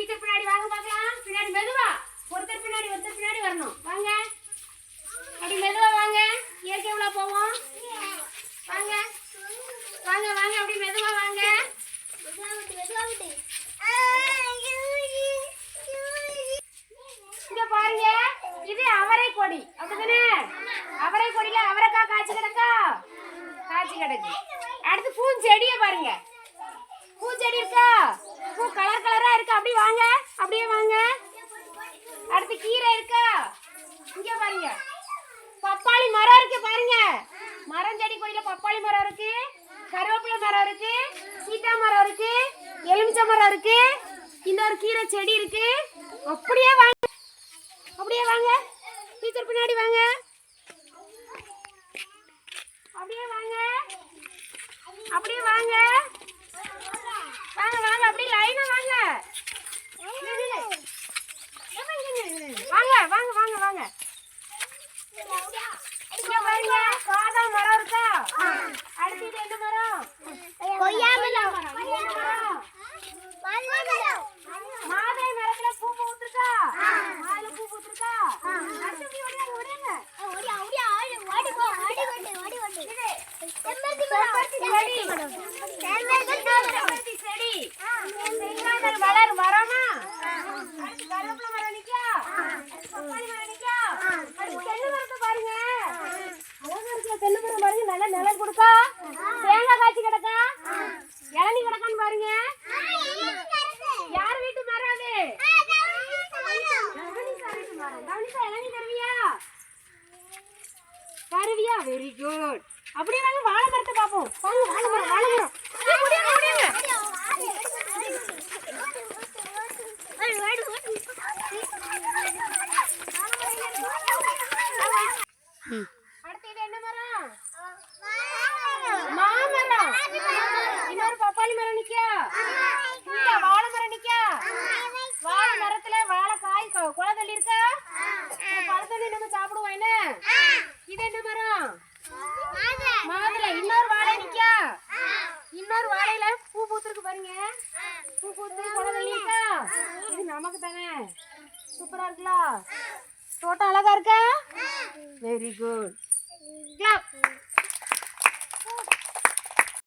Teacher பின்னாடி வாங்க பார்க்கலாம். பின்னாடி மெதுவா. ஒருத்தர் பின்னாடி ஒருத்தர் பின்னாடி வரணும். வாங்க. அப்படி மெதுவா வாங்க. இயற்கை எவ்வளோ போவோம். வாங்க. வாங்க வாங்க. அப்படி மெதுவா வாங்க. இங்க பாருங்க. இது அவரை கொடி. அப்படிதானே அவரை கொடியில அவரைக்காய் காய்ச்சி கிடக்கா? காய்ச்சி கிடக்கு. அடுத்து பூஞ்செடியை பாருங்க. பூஞ்செடி இருக்கா? அடுத்து கீரை இருக்கா? இங்க பாருங்க. பப்பாளி மரம் இருக்கு பாருங்க. மரம் செடி கொடியில பப்பாளி மரம் இருக்கு. கருவேப்பிலை மரம் இருக்கு. சீத்தா மரம் இருக்கு. எலுமிச்சை மரம் இருக்கு. இன்னொரு கீரை செடி இருக்கு. அப்படியே வாங்க. அப்படியே வாங்க. டீச்சர் பின்னாடி வாங்க. அப்படியே வாங்க. அப்படியே வாங்க. ಕೊಯ್ಯಾಮಲ ಕೊಯ್ಯಾಮಲ வெரி குட் அப்படியே நாங்க வாழை மரத்தை பார்ப்போம். வாங்க வாழை மரம். வாழை மரம். முடியுங்க முடியுங்க. Hmm. நமக்கு தானே சூப்பரா இருக்கலா தோட்டம் அழகா இருக்கா வெரி குட் கிளாப்